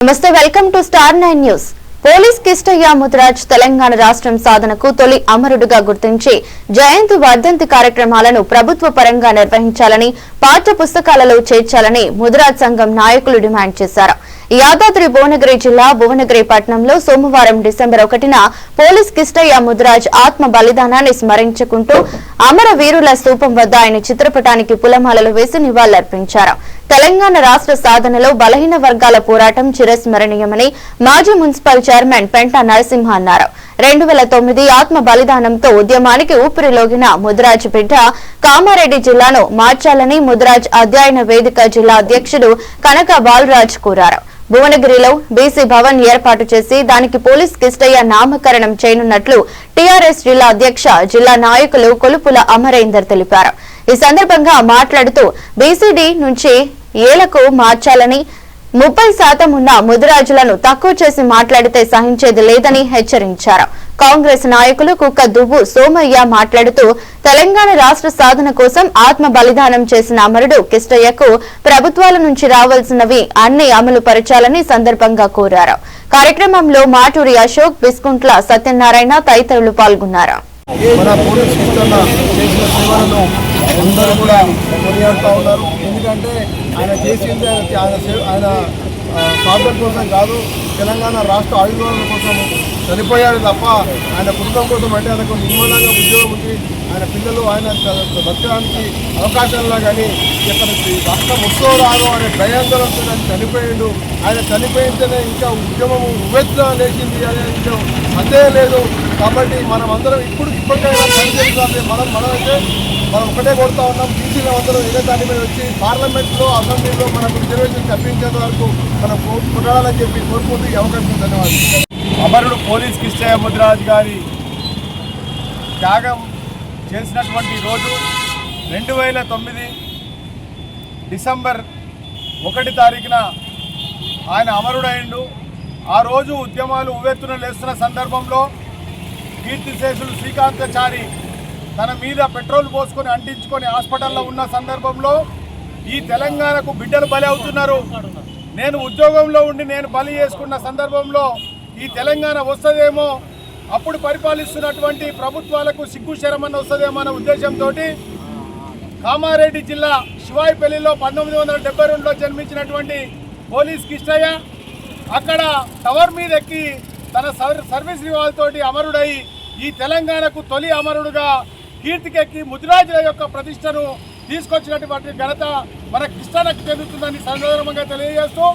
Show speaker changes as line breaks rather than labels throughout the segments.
నమస్తే welcome to star nine news. Police Kishtaiah Mudiraj Telangana రాష్ట్రం సాధనకు తొలి అమరుడుగా గుర్తించి జయంతి వర్ధంతి కార్యక్రమాలను ప్రభుత్వ పరంగా నిర్వహించాలని పాఠ్య పుస్తకాలలో చేర్చాలని ముద్రాజ్ సంఘం నాయకులు డిమాండ్ చేశారు. యాదాద్రి భువనగిరి జిల్లా భువనగిరి పట్టణంలో సోమవారం డిసెంబర్ ఒకటిన పోలీస్ కిష్టయ్య ముద్రాజ్ ఆత్మ బలిదానాన్ని స్మరించుకుంటూ అమరవీరుల స్థూపం వద్ద ఆయన చిత్రపటానికి పులమాలలు వేసి నివాళులర్పించారు. తెలంగాణ రాష్ట్ర సాధనలో బలహీన వర్గాల పోరాటం చిరస్మరణీయమని మాజీ మున్సిపల్ చైర్మన్ పెంట నరసింహ అన్నారు. రెండు వేల తొమ్మిది ఆత్మ బలిదానంతో ఉద్యమానికి ఊపిరిలోగిన ముద్రాజ్ బిడ్డ కామారెడ్డి జిల్లాను మార్చాలని ముద్రాజ్ అధ్యయన వేదిక జిల్లా అధ్యక్షుడు కనక బాలరాజ్ కోరారు. భువనగిరిలో బీసీ భవన్ ఏర్పాటు చేసి దానికి పోలీస్ కిష్టయ్య నామకరణం చేయనున్నట్లు టీఆర్ఎస్ జిల్లా అధ్యక్ష జిల్లా నాయకులు కొలుపుల అమరేందర్ తెలిపారు. ఈ సందర్భంగా మాట్లాడుతూ బీసీడీ నుంచి ఏలకు మార్చాలని ముప్పై శాతం ఉన్న ముదిరాజులను తక్కువ చేసి మాట్లాడితే సహించేది లేదని హెచ్చరించారు. కాంగ్రెస్ నాయకులు కుక్క దువ్వు సోమయ్య మాట్లాడుతూ తెలంగాణ రాష్ట్ర సాధన కోసం ఆత్మ బలిదానం చేసిన అమరుడు కిష్టయ్యకు ప్రభుత్వాల నుంచి రావాల్సినవి అన్ని అమలు పరచాలని సందర్భంగా కోరారు. కార్యక్రమంలో మాటూరి అశోక్ బిస్కుంట్ల సత్యనారాయణ తదితరులు పాల్గొన్నారు.
అందరూ కూడా కొనియాడుతూ ఉన్నారు. ఎందుకంటే ఆయన చేసింది ఆయన ఆయన సే- కోసం కాదు తెలంగాణ రాష్ట్ర ఆయుధాల కోసం చనిపోయాడు తప్ప ఆయన కుటుంబం కోసం అంటే ఆయనకు నిర్మలంగా ఉద్యోగం ఉంది ఆయన పిల్లలు ఆయన బతకడానికి అవకాశాల్లో కానీ ఇక్కడ రాష్ట్రం వస్తూ రాదో అనే భయాందోళనతో ఆయన చనిపోయాడు. ఆయన చనిపోయితేనే ఇంకా ఉద్యమం ఉవ్వెత్తున లేచింది అనే ఇంకా సందేహం లేదు. కాబట్టి మనం అందరం ఇప్పుడు ఇప్పటికైనా పనిచేయాలి మనం మనం మనం ఒకటే కొడుతూ ఉన్నాం బీసీలు అందరూ ఏదో దాని మీద వచ్చి పార్లమెంట్లో అసెంబ్లీలో మనకు రిజర్వేషన్ తప్పించేంత వరకు మనం కొట్టాలని చెప్పి కోరుకుంటూ ఈ అవకాశం ధన్యవాదాలు. అమరుడు పోలీస్ కిష్టయ్య ముద్రాజ్ గారి త్యాగం చేసినటువంటి రోజు రెండు వేల తొమ్మిది డిసెంబర్ ఒకటి తారీఖున ఆయన అమరుడైండు. ఆ రోజు ఉద్యమాలు ఉవ్వెత్తున లేస్తున్న సందర్భంలో కీర్తిశేషులు శ్రీకాంతచారి తన మీద పెట్రోల్ పోసుకొని అంటించుకొని హాస్పిటల్లో ఉన్న సందర్భంలో ఈ తెలంగాణకు బిడ్డలు బలి అవుతున్నారు. నేను ఉద్యోగంలో ఉండి నేను బలి చేసుకున్న సందర్భంలో ఈ తెలంగాణ వస్తుందేమో అప్పుడు పరిపాలిస్తున్నటువంటి ప్రభుత్వాలకు సిగ్గు శరమన్న వస్తుందేమో అనే ఉద్దేశంతో కామారెడ్డి జిల్లా శివాయిపల్లిలో పంతొమ్మిది వందల డెబ్బై రెండులో జన్మించినటువంటి పోలీస్ కిష్టయ్య అక్కడ టవర్ మీద ఎక్కి తన సర్వీస్ రివాల్తోటి అమరుడై ఈ తెలంగాణకు తొలి అమరుడుగా కీర్తికెక్కి ముదిరాజుల యొక్క ప్రతిష్టను తీసుకొచ్చినటువంటి ఘనత మన కృష్ణకు చెందుతుందని సందర్భంగా తెలియజేస్తూ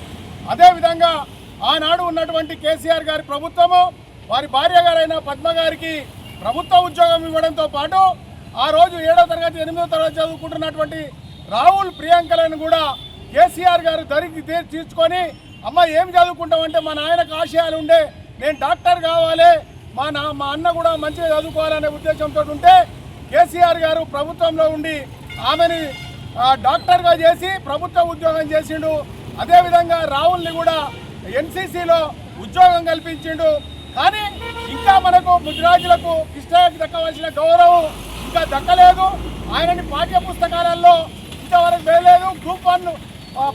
అదేవిధంగా ఆనాడు ఉన్నటువంటి కేసీఆర్ గారి ప్రభుత్వము వారి భార్య గారైన పద్మ గారికి ప్రభుత్వ ఉద్యోగం ఇవ్వడంతో పాటు ఆ రోజు ఏడో తరగతి ఎనిమిదో తరగతి చదువుకుంటున్నటువంటి రాహుల్ ప్రియాంకలను కూడా కేసీఆర్ గారు దరికి తీర్చుకొని అమ్మ ఏం చదువుకుంటామంటే మా నాయనకు ఆశయాలు ఉండే నేను డాక్టర్ కావాలి మా నా మా అన్న కూడా మంచిగా చదువుకోవాలనే ఉద్దేశంతో ఉంటే కేసీఆర్ గారు ప్రభుత్వంలో ఉండి ఆమెని డాక్టర్గా చేసి ప్రభుత్వ ఉద్యోగం చేసిండు. అదేవిధంగా రాహుల్ని కూడా ఎన్సీసీలో ఉద్యోగం కల్పించిండు. కానీ ఇంకా మనకు ముద్రాజులకు కృష్ణకి దక్కవలసిన గౌరవం ఇంకా దక్కలేదు. ఆయనని పాఠ్య పుస్తకాలలో ఇంతవరకు వేయలేదు. గ్రూప్ వన్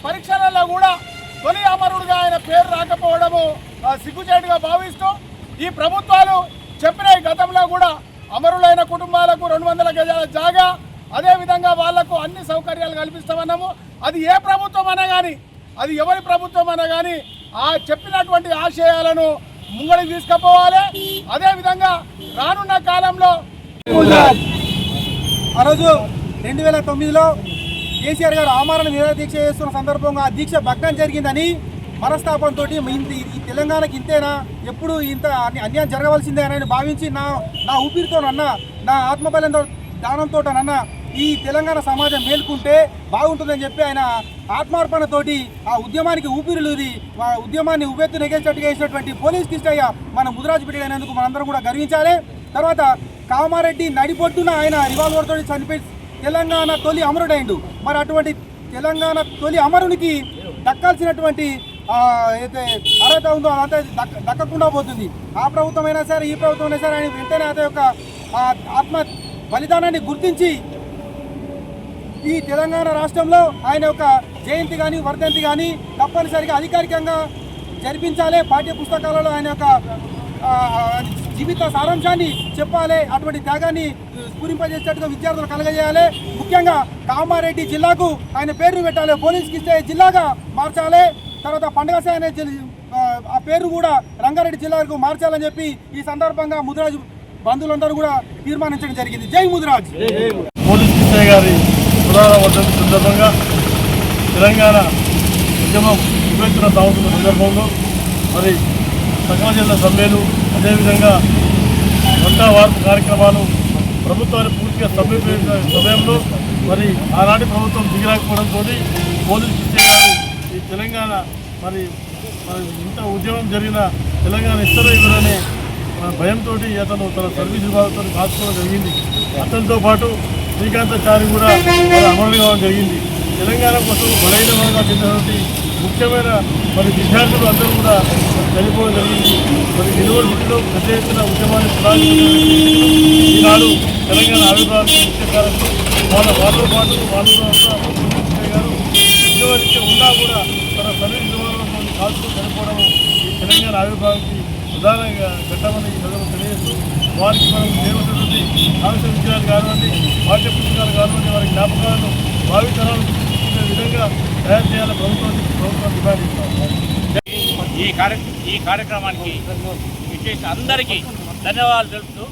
పరీక్షలలో కూడా తొలి అమరుడుగా ఆయన పేరు రాకపోవడము సిగ్గుచేటుగా భావిస్తూ ఈ ప్రభుత్వాలు చెప్పిన గతంలో కూడా అమరులైన కుటుంబాలకు రెండు వందల గజాల జాగా అదేవిధంగా వాళ్ళకు అన్ని సౌకర్యాలు కల్పిస్తామన్నాము. అది ఏ ప్రభుత్వం అన్నా కానీ అది ఎవరి ప్రభుత్వం అన్నా కానీ ఆ చెప్పినటువంటి ఆశయాలను ముంగడికి తీసుకుపోవాలి. అదేవిధంగా రానున్న కాలంలో
ఆ రోజు రెండు వేల తొమ్మిదిలో కేసీఆర్ గారు ఆమరణ నిరాహార దీక్ష చేస్తున్న సందర్భంగా ఆ దీక్ష భగ్నం జరిగిందని మనస్తాపంతో ఈ తెలంగాణకి ఇంతేనా? ఎప్పుడు ఇంత అన్యాయం జరగవలసిందే అని భావించి నా నా ఊపిరితోనన్నా నా ఆత్మబలంతో దానంతో నన్న ఈ తెలంగాణ సమాజం మేల్కుంటే బాగుంటుందని చెప్పి ఆయన ఆత్మార్పణతోటి ఆ ఉద్యమానికి ఊపిరిలూది ఆ ఉద్యమాన్ని ఉవ్వెత్తు నెగేసినట్టుగా వేసినటువంటి పోలీస్ కిష్టయ్య మన ముదిరాజు బిడ్డ అయినందుకు మనందరం కూడా గర్వించాలి. తర్వాత కామారెడ్డి నడిపొట్టున ఆయన రివాల్వర్తో చనిపోయి తెలంగాణ తొలి అమరుడైండు. మరి అటువంటి తెలంగాణ తొలి అమరునికి దక్కాల్సినటువంటి అయితే అర్హత ఉందో అదంతా దక్క దక్కకుండా పోతుంది. ఆ ప్రభుత్వం అయినా సరే ఈ ప్రభుత్వం అయినా సరే ఆయన వెంటనే అతని యొక్క ఆత్మ బలిదానాన్ని గుర్తించి ఈ తెలంగాణ రాష్ట్రంలో ఆయన యొక్క జయంతి కానీ వర్ధంతి కానీ తప్పనిసరిగా అధికారికంగా జరిపించాలి. పాఠ్య పుస్తకాలలో ఆయన యొక్క జీవిత సారాంశాన్ని చెప్పాలి. అటువంటి త్యాగాన్ని స్ఫురింపజేసేట్టుగా విద్యార్థులు కలగజేయాలి. ముఖ్యంగా కామారెడ్డి జిల్లాకు ఆయన పేరును పెట్టాలి. పోలీస్కి ఇస్తే జిల్లాగా మార్చాలి. తర్వాత పండుగ అనే ఆ, పేరు కూడా రంగారెడ్డి జిల్లాకు మార్చాలని చెప్పి ఈ సందర్భంగా ముదిరాజు బంధువులందరూ కూడా తీర్మానించడం జరిగింది. జై ముదిరాజ్.
పోలీస్ కృష్ణయ్య గారి పురాణ సందర్భంగా తెలంగాణ ఉద్యమం విభజన సాగుతున్న సందర్భంలో మరి సకల జిల్లా సమ్మెలు అదేవిధంగా వంట వార్పు కార్యక్రమాలు ప్రభుత్వాన్ని పూర్తిగా సమీపించిన సమయంలో మరి ఆనాటి ప్రభుత్వం దిగిరాకపోవడంతో పోలీసు కృష్ణయ్య గారు తెలంగాణ మరి మరి ఇంత ఉద్యమం జరిగిన తెలంగాణ ఇస్తారో ఇవ్వరనే భయంతో అతను తన సర్వీస్ విభాగంతో కాచుకోవడం జరిగింది. అతనితో పాటు శ్రీకాంతాచారి కూడా అమలు కావడం జరిగింది. తెలంగాణ కోసం బలైన వర్గాలు చెందినటువంటి ముఖ్యమైన మరి విద్యార్థులు అందరూ కూడా చనిపోవడం జరిగింది. మరి యూనివర్సిటీలో పెద్ద ఎత్తున ఉద్యమాన్ని ఈనాడు తెలంగాణ ఆవిర్భావానికి ముఖ్య కారణం. వాళ్ళ వాళ్ళతో పాటు వాళ్ళతో అంతా ముఖ్యమంత్రి గారు ఉద్యోగరీత్యా ఉన్నా కూడా తన సర్వీస్ విభాగంలో కాల్చుకుని చనిపోవడం ఈ తెలంగాణ ఆవిర్భావానికి ప్రధానంగా ఘట్టమని ఈ ప్రజలు తెలియజేస్తూ వారికి మనం చేయవలసినటువంటి ఆవిష్య విషయాలు కానివ్వండి పాఠ్య పుస్తకాలు కానివ్వండి వారి జ్ఞాపకాలను భావితరాలు గుర్తుంచుకునే విధంగా తయారు చేయాలని ప్రభుత్వం ప్రభుత్వం డిమాండ్
ఈ కార్య ఈ కార్యక్రమానికి విశేష అందరికీ ధన్యవాదాలు తెలుపుతూ